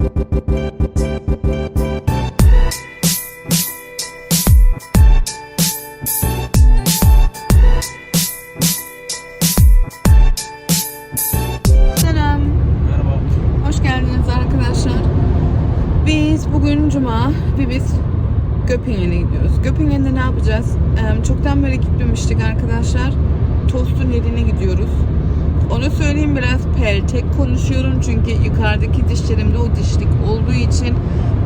Thank you. Çünkü yukarıdaki dişlerimde o dişlik olduğu için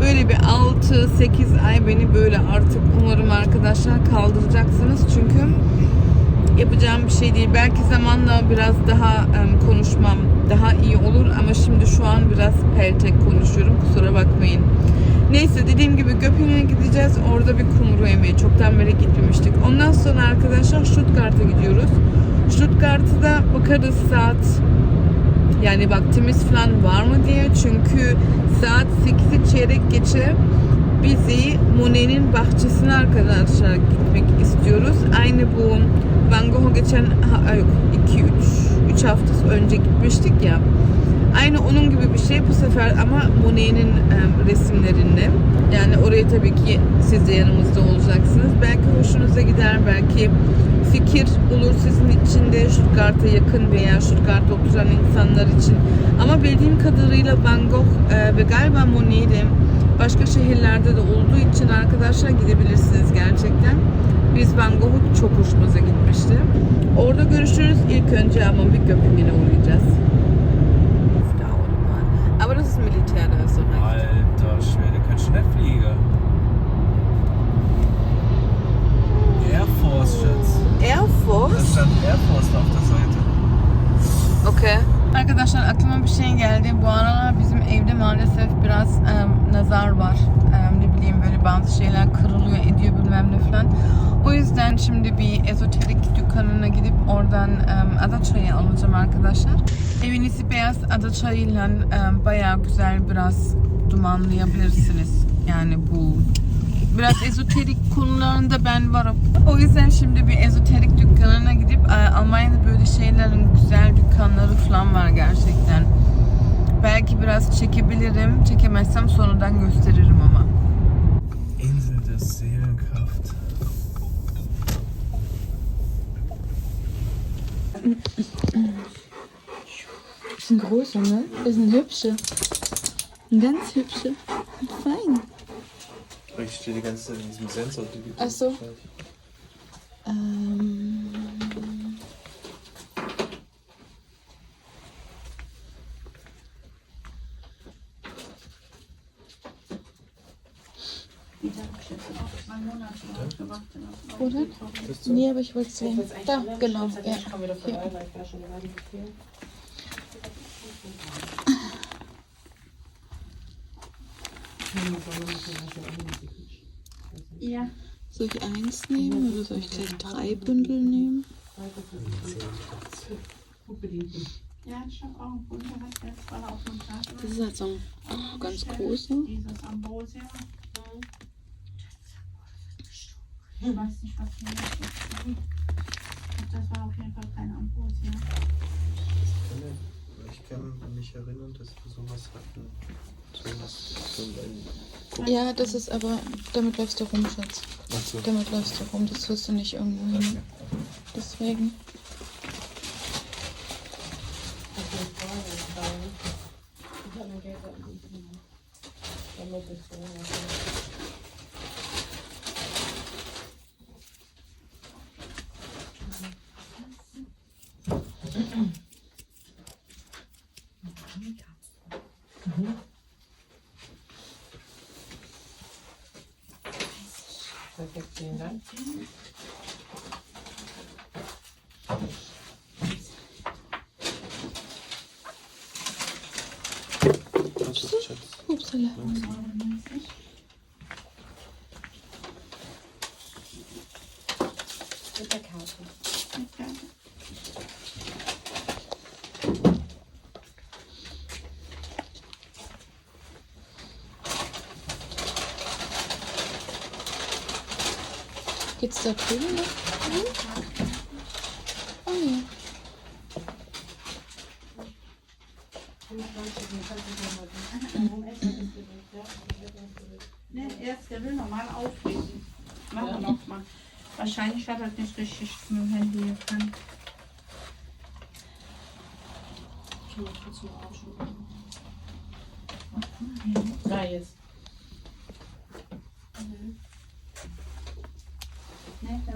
böyle bir 6-8 ay beni böyle artık umarım arkadaşlar kaldıracaksınız çünkü yapacağım bir şey değil. Belki zamanla biraz daha konuşmam daha iyi olur ama şimdi şu an biraz peltek konuşuyorum. Kusura bakmayın. Neyse dediğim gibi Göppingen'e gideceğiz. Orada bir kumru yemeği. Çoktan beri gitmemiştik. Ondan sonra arkadaşlar Stuttgart'a gidiyoruz. Stuttgart'ta bakarız saat yani vaktimiz falan var mı diye. Çünkü saat 8'i çeyrek geçe bizi Monet'in bahçesine arkadaşlar gitmek istiyoruz. Aynı bu Van Gogh'a geçen ha, yok 2 3 3 hafta önce gitmiştik ya. Aynı onun gibi bir şey bu sefer ama Monet'in em, resimlerinde. Yani oraya tabii ki siz de yanımızda olacaksınız. Belki hoşunuza gider, belki fikir olur sizin için de Stuttgart'a yakın veya Stuttgart'ta oturan insanlar için. Ama bildiğim kadarıyla Van Gogh e, ve galiba Monet'de başka şehirlerde de olduğu için arkadaşlar gidebilirsiniz gerçekten. Biz Van Gogh'u çok hoşumuza gitmişti. Orada görüşürüz. İlk önce ama bir Göpingen'e uğrayacağız. Maalesef biraz em, nazar var. Em, ne bileyim böyle bazı şeyler kırılıyor, ediyor bilmem ne falan. O yüzden şimdi bir ezoterik dükkanına gidip oradan em, ada çayı alacağım arkadaşlar. Evinizi beyaz ada çayıyla em, bayağı güzel biraz dumanlayabilirsiniz. Yani bu biraz ezoterik konularında ben varım. O yüzden şimdi bir ezoterik dükkanına gidip e, Almanya'da böyle şeylerin güzel dükkanları falan var gerçekten. Belki biraz çekebilirim. Çekemezsem sonradan gösteririm ama. Insel der Seelenkraft. Das sind große, ne? Das sind hübsche. Ganz hübsche. Fein. Ich stehe die ganze Zeit in diesem Sensor. Ach so. Wo denn? Nee, aber ich wollte es sehen. Da, genau. Ja. Hier. Ja. Soll ich eins nehmen oder soll ich gleich drei Bündel nehmen? Ja, ich habe auch ein Wunderwerk jetzt gerade auf dem Platz. Das ist halt so ein oh, ganz großer. Dieses Ambrosia. Ich weiß nicht, was hier ist. Das war auf jeden Fall kein Ambrosia. Ich kann mich erinnern, dass wir sowas hatten. So Ja, das ist aber, damit läufst du rum, Schatz. Achso. Damit läufst du rum, das wirst du nicht irgendwo hin. Deswegen. Візуалізація. Абсолютно. Gibt es da drüben noch? Hm? Oh nee. Ne, erst der will normal auflegen. Machen wir nochmal. Wahrscheinlich hat er nicht richtig mit dem Handy gefangen. Da jetzt.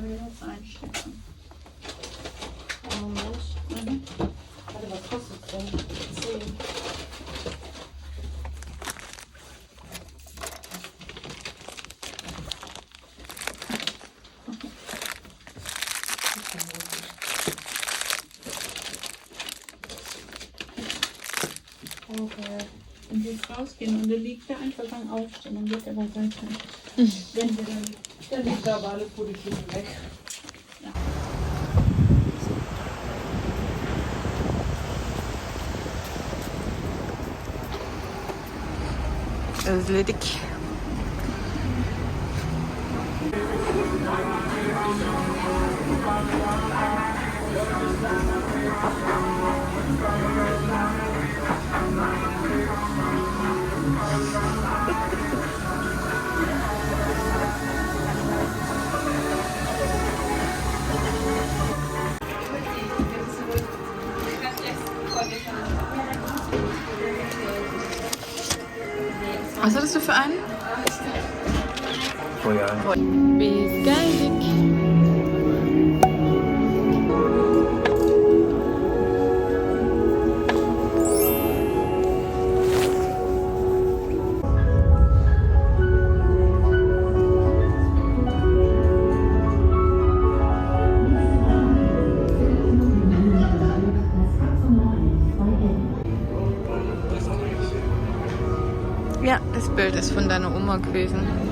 Minuten einstecken. Moment. Mhm. Warte, was kostet denn? 10. rausgehen und er liegt da einfach dann aufstehen und geht aber sein. Mhm. Wenn wir dann Dann liegt da aber alle Politiken Royal. Biz geldik. Ja, das Bild ist von deiner Oma gewesen.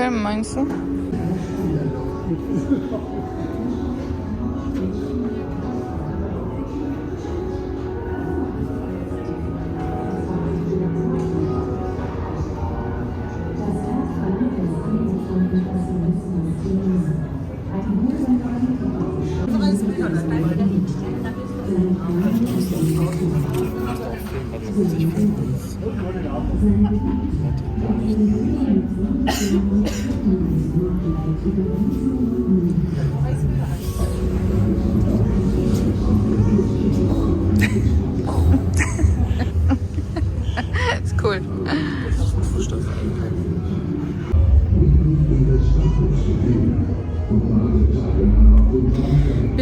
Aferin Mansu.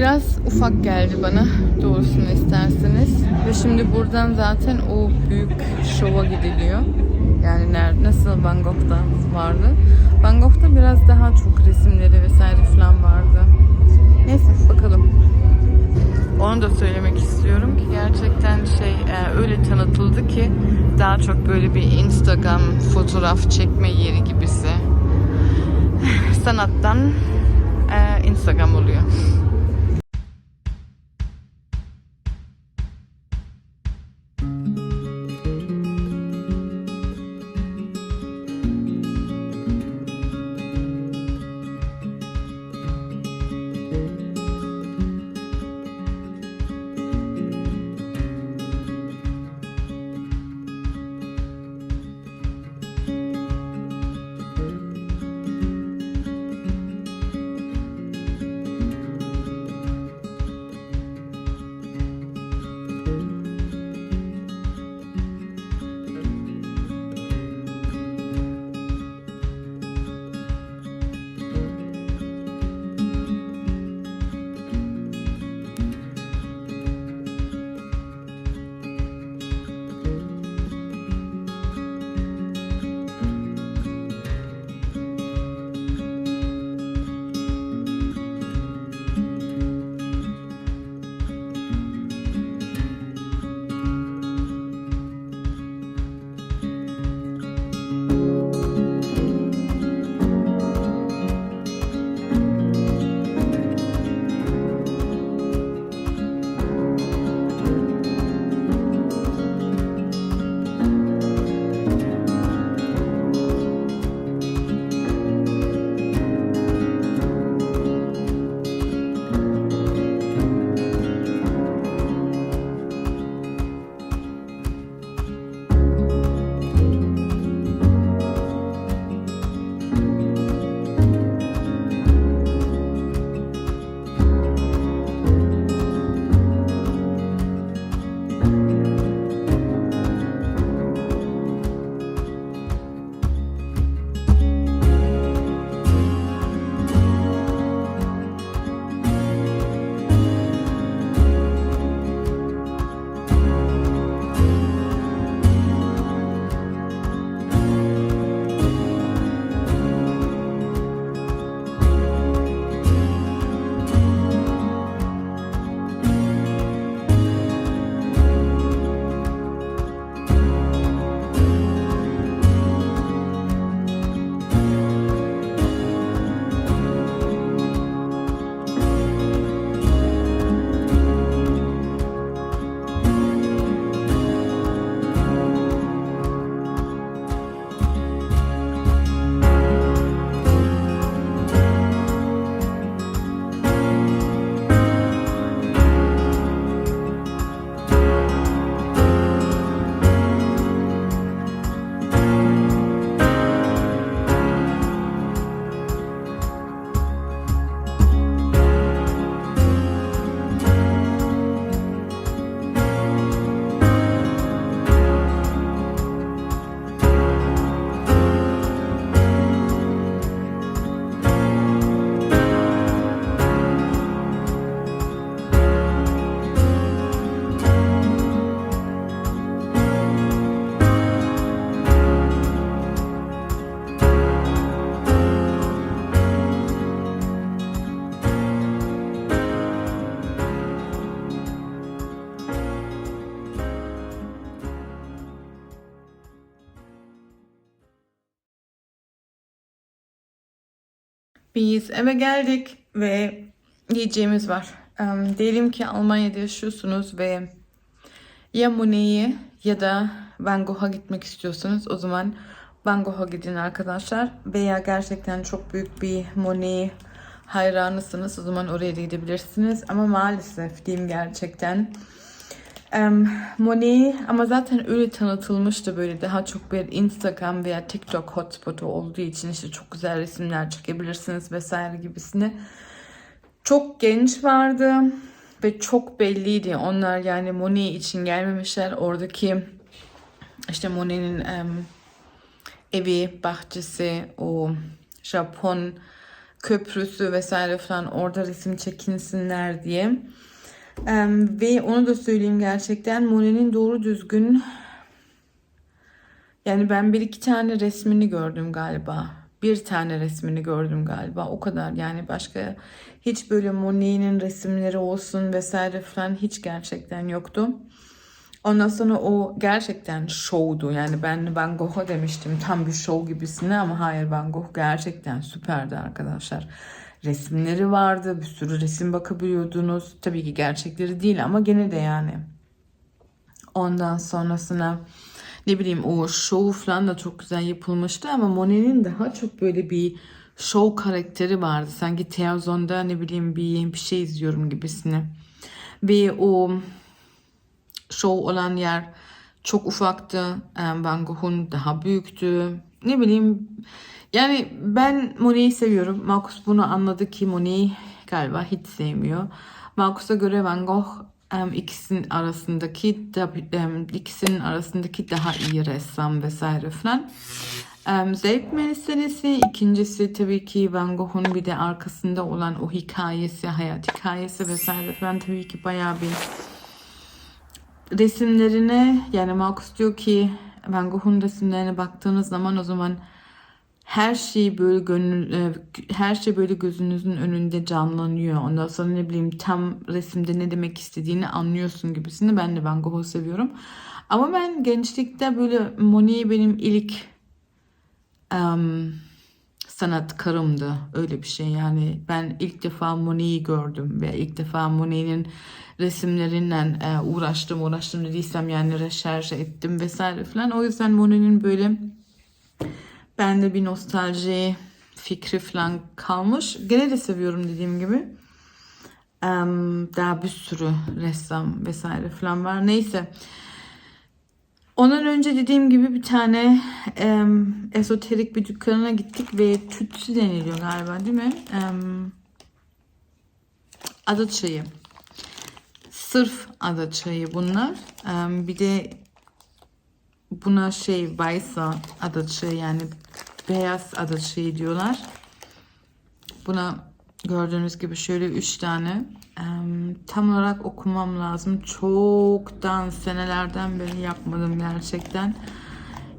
Biraz ufak geldi bana doğrusunu isterseniz. Ve şimdi buradan zaten o büyük şova gidiliyor. Yani nerede, nasıl Gogh'da vardı. Gogh'da biraz daha çok resimleri vesaire falan vardı. Neyse bakalım. Onu da söylemek istiyorum ki gerçekten şey e, öyle tanıtıldı ki daha çok böyle bir Instagram fotoğraf çekme yeri gibisi. Sanattan e, Instagram oluyor. Biz eve geldik ve yiyeceğimiz var. Diyelim ki Almanya'da yaşıyorsunuz ve ya Monet'i ya da Van Gogh'a gitmek istiyorsanız o zaman Van Gogh'a gidin arkadaşlar. Veya gerçekten çok büyük bir Monet hayranısınız o zaman oraya da gidebilirsiniz. Ama maalesef diyeyim gerçekten Monet ama zaten öyle tanıtılmıştı böyle daha çok bir Instagram veya TikTok hotspotu olduğu için işte çok güzel resimler çekebilirsiniz vesaire gibisine. Çok genç vardı ve çok belliydi. Onlar yani Monet için gelmemişler. Oradaki işte Monet'in evi, bahçesi, o Japon köprüsü vesaire falan orada resim çekinsinler diye. Em, ve onu da söyleyeyim gerçekten Monet'in doğru düzgün yani ben bir iki tane resmini gördüm galiba. Bir tane resmini gördüm galiba. O kadar yani başka hiç böyle Monet'in resimleri olsun vesaire falan hiç gerçekten yoktu. Ondan sonra o gerçekten show'du. Yani ben Van Gogh'a demiştim tam bir show gibisine ama hayır Van Gogh gerçekten süperdi arkadaşlar. Resimleri vardı. Bir sürü resim bakabiliyordunuz. Tabii ki gerçekleri değil ama gene de yani. Ondan sonrasına ne bileyim o show falan da çok güzel yapılmıştı ama Monet'in daha çok böyle bir show karakteri vardı. Sanki televizyonda ne bileyim bir, bir şey izliyorum gibisine. Ve o show olan yer çok ufaktı. Van Gogh'un daha büyüktü. Ne bileyim yani ben Monet'i seviyorum. Marcus bunu anladı ki Monet galiba hiç sevmiyor. Marcus'a göre Van Gogh em, ikisinin arasındaki da- em, ikisinin arasındaki daha iyi ressam vesaire falan. Em, zevk meselesi. İkincisi tabii ki Van Gogh'un bir de arkasında olan o hikayesi, hayat hikayesi vesaire falan tabii ki bayağı bir resimlerine yani Marcus diyor ki Van Gogh'un resimlerine baktığınız zaman o zaman her şey böyle gönül e, her şey böyle gözünüzün önünde canlanıyor. Ondan sonra ne bileyim tam resimde ne demek istediğini anlıyorsun gibisini. Ben de Van Gogh'u seviyorum. Ama ben gençlikte böyle Monet benim ilk em, sanatkarımdı. Öyle bir şey yani. Ben ilk defa Monet'i gördüm ve ilk defa Monet'in resimlerinden e, uğraştım. Uğraştım dediysem yani reşerş ettim vesaire falan. O yüzden Monet'in böyle bende bir nostalji fikri falan kalmış. Gene de seviyorum dediğim gibi. Daha bir sürü ressam vesaire falan var. Neyse. Ondan önce dediğim gibi bir tane em, esoterik bir dükkanına gittik ve tütsü deniliyor galiba değil mi? Em, ada çayı. Sırf ada çayı bunlar. Em, bir de buna şey Baysa ada çayı yani beyaz ada çayı diyorlar. Buna gördüğünüz gibi şöyle üç tane em, tam olarak okumam lazım. Çoktan senelerden beri yapmadım gerçekten.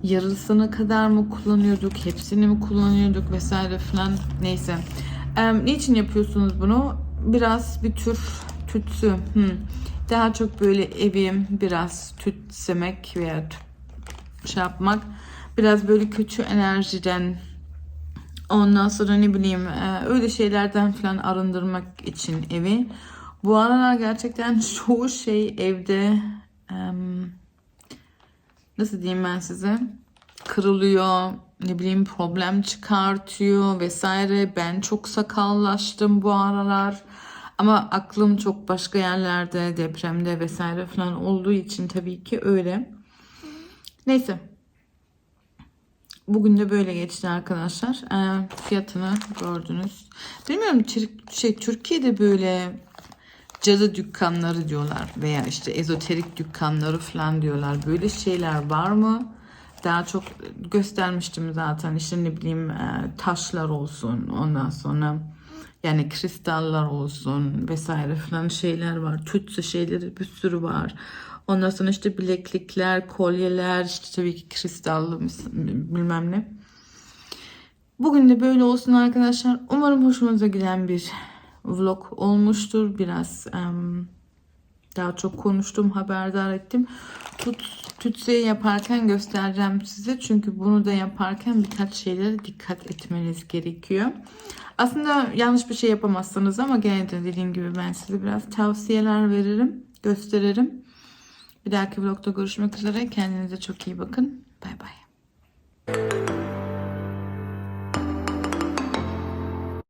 Yarısına kadar mı kullanıyorduk, hepsini mi kullanıyorduk vesaire filan neyse. Em, niçin yapıyorsunuz bunu? Biraz bir tür tütsü. Daha çok böyle evim biraz tütsemek veya tüt şey yapmak biraz böyle kötü enerjiden ondan sonra ne bileyim e, öyle şeylerden falan arındırmak için evi. Bu aralar gerçekten çoğu şey evde nasıl diyeyim ben size kırılıyor ne bileyim problem çıkartıyor vesaire. Ben çok sakallaştım bu aralar. Ama aklım çok başka yerlerde depremde vesaire falan olduğu için tabii ki öyle. Neyse. Bugün de böyle geçti arkadaşlar. Ee, fiyatını gördünüz. Bilmiyorum şey Türkiye'de böyle cadı dükkanları diyorlar veya işte ezoterik dükkanları falan diyorlar. Böyle şeyler var mı? Daha çok göstermiştim zaten işte ne bileyim e, taşlar olsun ondan sonra yani kristallar olsun vesaire falan şeyler var. Tütsü şeyleri bir sürü var. Ondan sonra işte bileklikler, kolyeler, işte tabii ki kristallı bilmem ne. Bugün de böyle olsun arkadaşlar. Umarım hoşunuza giden bir vlog olmuştur. Biraz em, daha çok konuştum, haberdar ettim. Tut, tütseyi yaparken göstereceğim size. Çünkü bunu da yaparken birkaç şeylere dikkat etmeniz gerekiyor. Aslında yanlış bir şey yapamazsınız ama gene de dediğim gibi ben size biraz tavsiyeler veririm, gösteririm. Bir dahaki vlogda görüşmek üzere. Kendinize çok iyi bakın. Bay bay.